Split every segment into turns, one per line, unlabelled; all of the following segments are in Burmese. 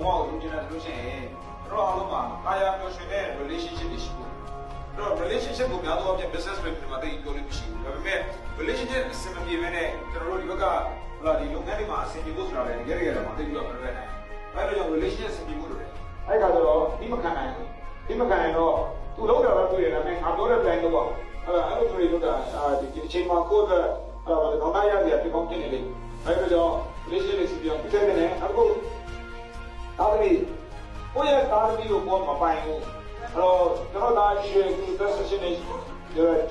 လို့ရှိရင်တို့အားလုံးမှာအားရပျော်ရွှင်တဲ့ relationship တွေရှိဖို့တို့ relationship ကိုများသောအားဖြင့် business တွေမှာတိတ်ပြောလို့မရှိဘူးဒါပေမဲ့ relationship အဆင်မပြေဘဲနဲ့ကျွန်တော်တို့ဒီဘက်ကဟလာဒီလုပ်ငန်းတွေမှာအဆင်ပြေဖို့ဆိုတာလည်းတကယ်တကယ်တော့မသိဘူးတော့မလွယ်နိုင်အဲ့လိုကြောင့် relationship အဆင်ပြေဖို့လိုတယ်အဲ့ဒါဆိုတော့ဒီမခံနိုင်ဘူးဒီမခံနိုင်တော့သူလုံးတာတော့တွေ့ရတယ်ဒါပေမဲ့ငါပြောတဲ့ plan တော့အဲ့ဒါအဲ့လိုတွေလုပ်တာဒီအချိန်မှာကိုယ့်အတွက်အဲ့ဒါတော့နောက်ရရပြပေါင်းပြနေလေအဲ့ဒါကြောင့် relationship တွေစီပြောင်းပြည့်နေတယ်အခု ကိုပေါ်မပိုင်ဘူးအဲ့တော့ကျွန်တော်သားကြီးရဲ့သူ transition နေ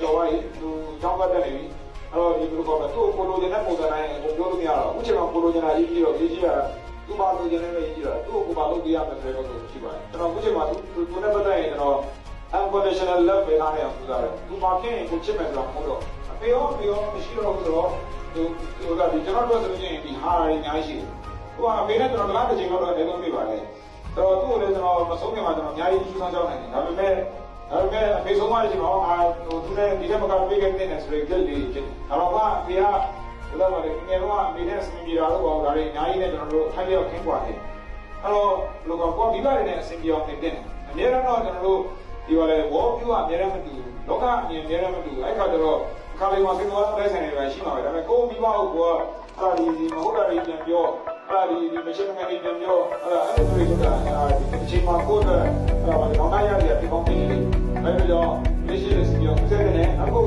ကြော်ဝိုင်းသူကြောင်းပတ်တယ်နေပြီအဲ့တော့ဒီလိုကတော့သူ့ကိုလိုချင်တဲ့ပုံစံတိုင်းကိုပြောလို့မရတော့အခုချိန်မှာကိုလိုချင်တာကြီးပြီးတော့ကြီးကြီးကသူ့ဘာလိုချင်တဲ့ပဲကြီးတော့သူ့ကိုဘာလုပ်ပြရမလဲဆိုတော့ရှိပါတယ်ကျွန်တော်အခုချိန်မှာသူသူနဲ့ပတ်သက်ရင်ကျွန်တော် unconditional love ပဲထားနေအောင်ပူဇော်တယ်သူဘာဖြစ်ရင်ကိုချစ်မယ်ဆိုတော့မဟုတ်တော့အဖေရောအဖေရောမရှိတော့ဘူးဆိုတော့သူသူကဒီကျွန်တော်တို့ဆိုလို့ရှိရင်ဒီဟာရအများကြီးရှိတယ်သူကအဖေနဲ့ကျွန်တော်တလားတစ်ချိန်တော့လည်းလုံးပြပါလေ ဆိုတော့သူ့ကိုလည်းကျွန်တော်မဆုံးခင်မှာကျွန်တော်အများကြီးကျူးဆောင်ကြောင်းနိုင်တယ်ဒါပေမဲ့ဒါပေမဲ့အဖေဆုံးမလို့ကျွန်တော်အာဟိုသူနဲ့ဒီထက်မကပေးခဲ့တဲ့နဲ့ဆိုရင်ကြက်လေးဖြစ်တယ်ဒါတော့ကအဖေကဘယ်လိုလဲငယ်တော့အမေနဲ့စင်ပြေတာတော့ဘာလို့ဒါတွေအများကြီးနဲ့ကျွန်တော်တို့ထိုင်ရောက်ခင်းပွားတယ်အဲ့တော့ဘယ်လိုကောမိဘတွေနဲ့အဆင်ပြေအောင်နေတယ်အများတော့ကျွန်တော်တို့ဒီပါလေဘောပြူကအများရမတူလောကအမြင်အများရမတူအဲ့ခါကျတော့အခါလေးမှာခင်ဗျားတို့တိုက်ဆိုင်နေပါရှိမှာပဲဒါပေမဲ့ကိုမိဘဟုတ်ကောအဲ့ဒီဒီမဟုတ်တာတွေပြန်ပြောအဲ့ ဒီဒီမရှင်းမနေပြန်ပြောအဲ့ဒါအဲ့လိုတွေလုပ်တာအဲ့ဒီအချိန်မှာကိုယ်ကအဲ့ဒါတော့နိုင်ရတယ်ဒီကောင်းနေလေအဲ့ဒါကြောင့်လက်ရှိလက်စီပြောစတဲ့နဲ့အခု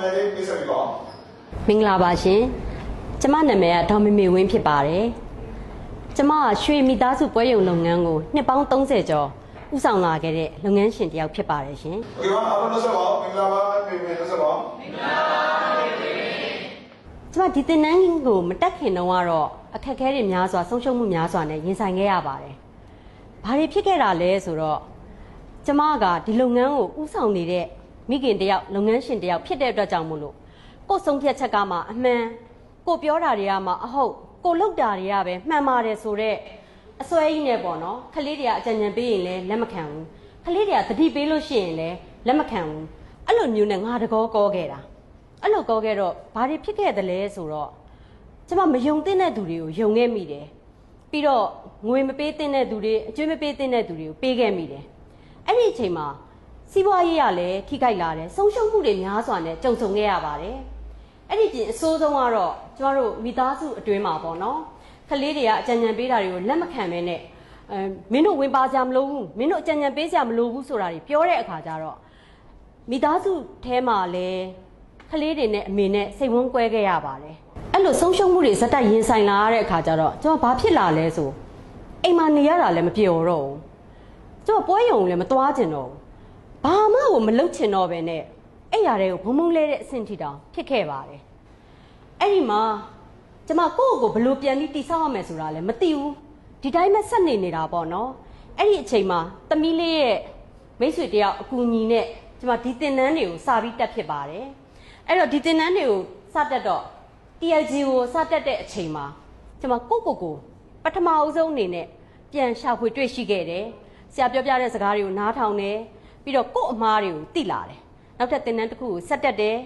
မည်လေးမိတ်ဆက်ပြပါဦး
မင်္ဂလာပါရှင်ကျမနာမည်ကဒေါ်မေမေဝင်းဖြစ်ပါတယ်ကျမကရွှေမိသားစုပွဲရုံလုပ်ငန်းကိုနှစ်ပေါင်း30ကျော်ဥဆောင်လာခဲ့တဲ့လုပ်ငန်းရှင်တစ်ယောက်ဖြစ်ပါတယ်ရှင်။
ဒီမှာအားလုံးလို့ဆက်ပါမင်္ဂလာပါမေမေလို့ဆက်ပါမင်္ဂလာပါမေမေ
ကျမဒီတင်နန်းကိုမတက်ခင်တုန်းကတော့အခက်အခဲတွေများစွာဆုံးရှုံးမှုများစွာနဲ့ရင်ဆိုင်ခဲ့ရပါတယ်။ဘာတွေဖြစ်ခဲ့တာလဲဆိုတော့ကျမကဒီလုပ်ငန်းကိုဥဆောင်နေတဲ့ မိခင်တစ်ယောက်လုပ်ငန်းရှင်တစ်ယောက်ဖြစ်တဲ့အတွက်ကြောင့်မို့လို့ကိုယ်ဆုံးဖြတ်ချက်ကမှအမှန်ကိုပြောတာတွေကမှအဟုတ်ကိုလုပ်တာတွေကပဲမှန်ပါတယ်ဆိုတော့အစွဲကြီးနဲ့ပေါ့နော်ခလေးတွေကအကြံဉာဏ်ပေးရင်လည်းလက်မခံဘူးခလေးတွေကသတိပေးလို့ရှိရင်လည်းလက်မခံဘူးအဲ့လိုမျိုးနဲ့ငါတကောကောခဲ့တာအဲ့လိုကောခဲ့တော့ဘာတွေဖြစ်ခဲ့သလဲဆိုတော့ကျမမယုံသင့်တဲ့သူတွေကိုယုံခဲ့မိတယ်ပြီးတော့ငွေမပေးသင့်တဲ့သူတွေအကျွေးမပေးသင့်တဲ့သူတွေကိုပေးခဲ့မိတယ်အဲ့ဒီအချိန်မှာ စီးပွားရေးကလည်းထိခိုက်လာတယ်ဆုံးရှုံးမှုတွေများစွာနဲ့ကြုံဆုံခဲ့ရပါတယ်အဲ့ဒီပြင်အဆိုးဆုံးကတော့ကျမတို့မိသားစုအတွင်းမှာပေါ့နော်ခလေးတွေကအကြံဉာဏ်ပေးတာတွေကိုလက်မခံဘဲနဲ့အဲမင်းတို့ဝင်ပါကြမလို့ဘူးမင်းတို့အကြံဉာဏ်ပေးကြမလို့ဘူးဆိုတာတွေပြောတဲ့အခါကျတော့မိသားစုထဲမှာလည်းခလေးတွေနဲ့အမေနဲ့စိတ်ဝန်းကွဲခဲ့ရပါတယ်အဲ့လိုဆုံးရှုံးမှုတွေဇက်တိုက်ရင်ဆိုင်လာရတဲ့အခါကျတော့ကျွန်တော်ဘာဖြစ်လာလဲဆိုအိမ်မှာနေရတာလည်းမပြောတော့ဘူးကျွန်တော်ပွဲရုံလည်းမသွားကျင်တော့ဘူး ဘာမှကိုမလုပ်ချင်တော့ပဲနဲ့အဲ့ရတဲ့ကိုဘုံဘုံလဲတဲ့အဆင့်ထိတောင်ဖြစ်ခဲ့ပါတယ်အဲ့ဒီမှာကျမကိုယ့်ကိုယ်ကိုဘယ်လိုပြန်ပြီးတိဆောက်ရမယ်ဆိုတာလည်းမသိဘူးဒီတိုင်းပဲဆက်နေနေတာပေါ့နော်အဲ့ဒီအချိန်မှာသမီးလေးရဲ့မိတ်ဆွေတယောက်အကူအညီနဲ့ကျမဒီတင်နန်းတွေကိုစာပြီးတက်ဖြစ်ပါတယ်အဲ့တော့ဒီတင်နန်းတွေကိုစတက်တော့ TLG ကိုစတက်တဲ့အချိန်မှာကျမကိုယ့်ကိုယ်ကိုပထမအဦးဆုံးအနေနဲ့ပြန်ရှာဖွေတွေ့ရှိခဲ့တယ်ဆရာပြောပြတဲ့စကားတွေကိုနားထောင်တယ် ပြီးတော့ကိုယ့်အမားတွေကိုသိလာတယ်နောက်ထပ်တင်နန်းတစ်ခုကိုဆက်တက်တယ်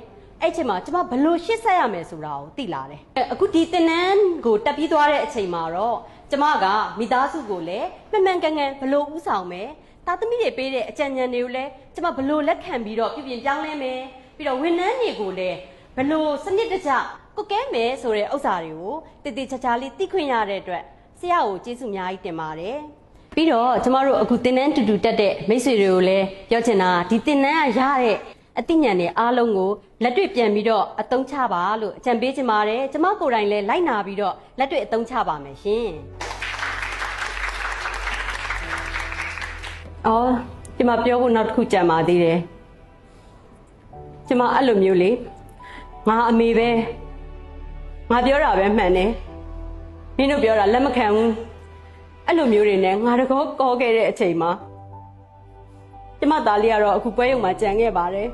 အဲ့အချိန်မှာကျမဘယ်လိုရှေ့ဆက်ရမယ်ဆိုတာကိုသိလာတယ်အဲ့အခုဒီတင်နန်းကိုတက်ပြီးသွားတဲ့အချိန်မှာတော့ကျမကမိသားစုကိုလည်းမှန်မှန်ကန်ကန်ဘယ်လိုဥဆောင်မယ်သားသမီးတွေပေးတဲ့အကြံဉာဏ်တွေကိုလည်းကျမဘယ်လိုလက်ခံပြီးတော့ပြုပြင်ပြောင်းလဲမယ်ပြီးတော့ဝန်ထမ်းတွေကိုလည်းဘယ်လိုစနစ်တကျကုတ်ကဲမယ်ဆိုတဲ့ဥစ္စာတွေကိုတည်တည်ချာချာလေးသိခွင့်ရတဲ့အတွက်ဆရာကိုကျေးဇူးအများကြီးတင်ပါတယ် ပြီးတော့ကျမတို့အခုတင်နန်းတူတူတက်တဲ့မိတ်ဆွေတွေကိုလည်းပြောချင်တာဒီတင်နန်းကရတဲ့အသိဉာဏ်တွေအားလုံးကိုလက်တွေ့ပြန်ပြီးတော့အသုံးချပါလို့အကြံပေးချင်ပါတယ်ကျမကိုယ်တိုင်လည်းလိုက်နာပြီးတော့လက်တွေ့အသုံးချပါမယ်ရှင်အော်ဒီမှာပြောဖို့နောက်တစ်ခုကြံပါသေးတယ်ကျမအဲ့လိုမျိုးလေငါအမေပဲငါပြောတာပဲမှန်တယ်မင်းတို့ပြောတာလက်မခံဘူး အဲ့လိုမျိုးတွေနဲ့ငါတကောကောခဲ့တဲ့အချိန်မှာကျမသားလေးကတော့အခုပွဲရုံမှာကြံခဲ့ပါတယ်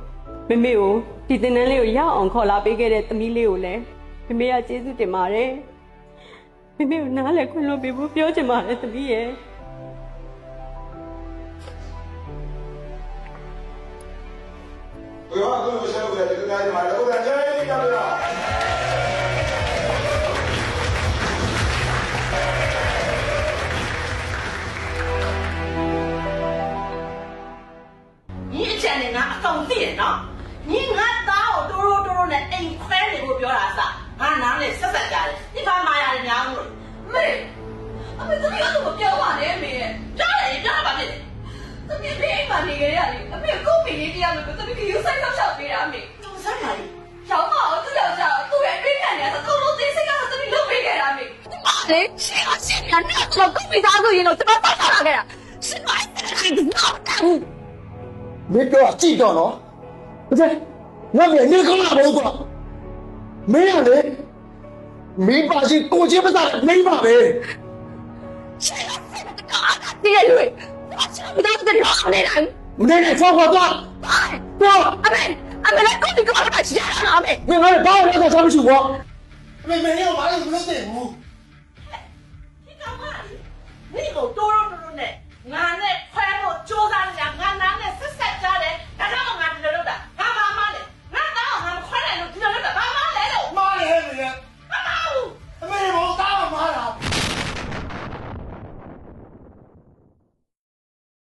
မမေကိုဒီတင်တန်းလေးကိုရအောင်ခေါ်လာပေးခဲ့တဲ့သမီးလေးကိုလည်းမမေကကျေးဇူးတင်ပါတယ်မမေကိုနားလည်းခွင့်လွှတ်ပေးဖို့ပြောချင်ပါတယ်သမီးရဲ့
ဘယ်တော့အခုလိုဆက်လို့ရတယ်ဒီတိုင်းမှာတော့ဒါကြိုးကြရတာ
န်နဲ့ငါအကောင်သိတယ်နော်ညီငါသားကိုတိုးတိုးတိုးတိုးနဲ့အိမ်ခွဲနေဖို့ပြောတာစငါနားနဲ့ဆက်ဆက်ကြတယ်ဒီကမာရတယ်များလို့မေအမေသမီးကတော့မပြောပါနဲ့မေကြားတယ်ကြားပါနဲ့သမီးဘေးမှာနေကြရတယ်အမေကိုပင်လေးတရားလို့သမီးကယူဆိုင်ဆောက်ရှောက်ပေးတာအမေသူစားပါလေကျောင်းမအောင်သူ့ယောက်ျားသူ့ရဲ့အိမ်ခံနေတာသုံးလုံးသိစိတ်ကတော့သမီးလုပ်ပေးခဲ့တာအမေလေရှင်းအရှင်းနဲ့တော့ကိုမိသားစုရင်တော့ကျွန်တော်ပတ်ထားခဲ့တာရှင်းပါရဲ့တော့
မင်းပြောကြည့်တော့နော်အကျငါမြန်နေကောင်းလာဘောကွာမင်းကလေမင်းပါရှိကိုချင်းမစားနေပါပဲ
ဒီရရွေးဘာချမ်းတဲ့တဲ့ရောနေတယ်
မနေနဲ့ဆောက်ခွာသွားတော့
အမေအမေလည်းကိုဒီကောလာချာအမေ
မင်းကလည်းဘာလို့လဲဆောက်မရှိဘောမင်းမင်းရောဘာလို့မလုပ်တဲ့ဘူး
ဒီကောင်မလေးဒီကိုတိုးတိုးတိုးနဲ့ငါနဲ့ခွဲဖို့စူးစမ်းနေတာ